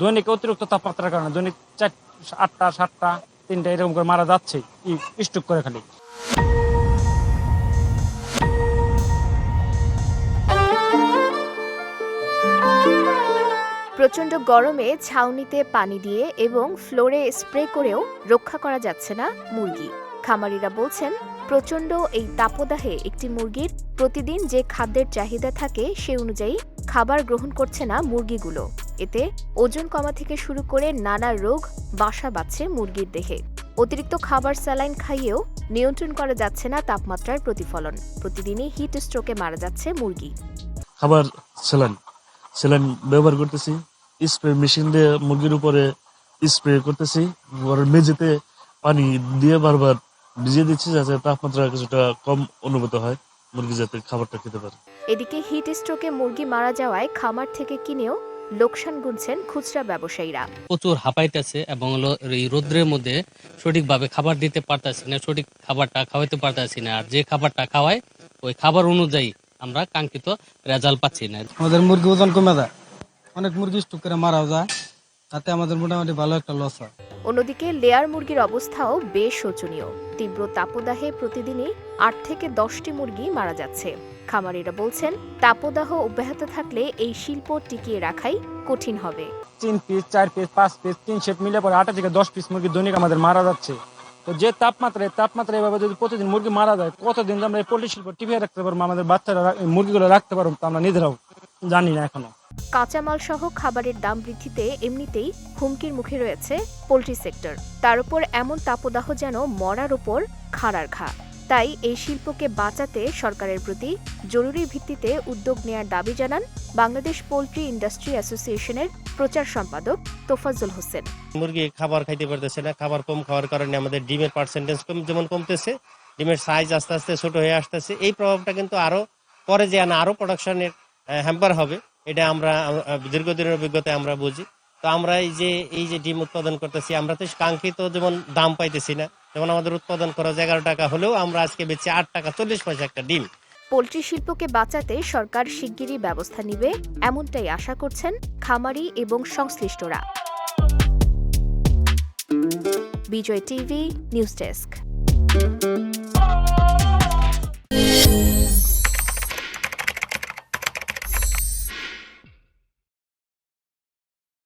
দৈনিক অতিরিক্ত তাপমাত্রার কারণে দৈনিক চার, আটটা, সাতটা, তিনটা এরকম করে মারা যাচ্ছে স্টক করে খালি। প্রচণ্ড গরমে ছাউনিতে পানি দিয়ে এবং ফ্লোরে স্প্রে করেও রক্ষা করা যাচ্ছে না মুরগি। খামারিরা বলছেন, প্রচণ্ড এই তাপদাহে একটি মুরগির প্রতিদিন যে খাদ্যের চাহিদা থাকে সে অনুযায়ী খাবার গ্রহণ করছে না মুরগিগুলো। এতে ওজন কমা থেকে শুরু করে নানা রোগ বাসা বাঁধছে মুরগির দেহে। অতিরিক্ত খাবার স্যালাইন খাইয়েও নিয়ন্ত্রণ করা যাচ্ছে না তাপমাত্রার প্রতিফলন। প্রতিদিনই হিট স্ট্রোকে মারা যাচ্ছে মুরগি। খাবার স্যালাইন। স্যালাইন ব্যবহার করতেছি স্প্রে মেশিন দিয়ে মুরগির উপরে স্প্রে করতেছি মেঝেতে পানি দিয়ে বারবার ভিজিয়ে দিচ্ছি যাতে তাপমাত্রা কিছুটা কম অনুভূত হয় মুরগি যাতে খাবারটা খেতে পারে। এদিকে হিট স্ট্রোকে মুরগি মারা যাওয়ায় খামার থেকে কিনেও লোকসান গুনছেন খুচরা ব্যবসায়ীরা। প্রচুর হাঁপাইতেছে এবং এই রোদ্রের মধ্যে সঠিকভাবে খাবার দিতে পারতেছি না সঠিক খাবারটা খাওয়াইতে পারতেছি না। আর যে খাবারটা খাওয়ায় ওই খাবার অনুযায়ী আমরা কাঙ্ক্ষিত রেজাল্ট পাচ্ছি না। আমাদের মুরগি ওজন কমে যায়। অনেক মুরগি স্টুক করে মারাও যায়। তাতে আমাদের মোটামুটি ভালো একটা লস হয়। অন্যদিকে লেয়ার মুরগির অবস্থাও বেশ শোচনীয়। তীব্র তাপদাহে প্রতিদিনই আট থেকে দশটি মুরগি মারা যাচ্ছে। খামারিরা বলছেন, তাপদাহ অব্যাহত থাকলে এই শিল্প টিকিয়ে রাখাই কঠিন হবে। তিন পিস চার পিস পাঁচ পিস তিন সেট মিলে পরে আটা থেকে দশ পিস মুরগি দৈনিক আমাদের মারা যাচ্ছে। তো যে তাপমাত্রা এই তাপমাত্রা এভাবে যদি প্রতিদিন মুরগি মারা যায়, কতদিন আমরা এই পোল্ট্রি শিল্প টিপিয়ে রাখতে পারব, আমাদের বাচ্চারা মুরগিগুলো রাখতে পারব তা আমরা নিজেরাও জানি না এখনও। কাঁচামাল সহ খাবারের দাম বৃদ্ধিতে এমনিতেই হুমকির মুখে রয়েছে পোলট্রি সেক্টর। তার উপর এমন তাপদাহ যেন মরার উপর খাড়ার ঘা। তাই এই শিল্পকে বাঁচাতে সরকারের প্রতি জরুরি ভিত্তিতে উদ্যোগ নেয়ার দাবি জানান বাংলাদেশ পোলট্রি ইন্ডাস্ট্রি অ্যাসোসিয়েশনের প্রচার সম্পাদক তোফাজ্জল হোসেন। মুরগি খাবার খাইতে পারতেছে না, খাবার কম খাওয়ার কারণে আমাদের ডিমের পার্সেন্টেজ কম যেমন কমতেছে, ডিমের সাইজ আস্তে আস্তে ছোট হয়ে আসতেছে। এই প্রভাবটা কিন্তু আরও পরে যে আরও প্রোডাকশনের হ্যাম্পার হবে। এটা আমরা দীর্ঘদিনের অভিজ্ঞতায় আমরা বুঝি। তো আমরা এই যে এই যে ডিম উৎপাদন করতেছি, আমরা তো কাঙ্ক্ষিত যেমন দাম পাইতেছি না, যেমন আমাদের উৎপাদন খরচ এগারো টাকা হলেও আমরা আজকে বেচছি আট টাকা চল্লিশ পয়সা একটা ডিম। পোলট্রি শিল্পকে বাঁচাতে সরকার শিগগিরই ব্যবস্থা নিবে, এমনটাই আশা করছেন খামারি এবং সংশ্লিষ্টরা। Bijoy TV, news desk.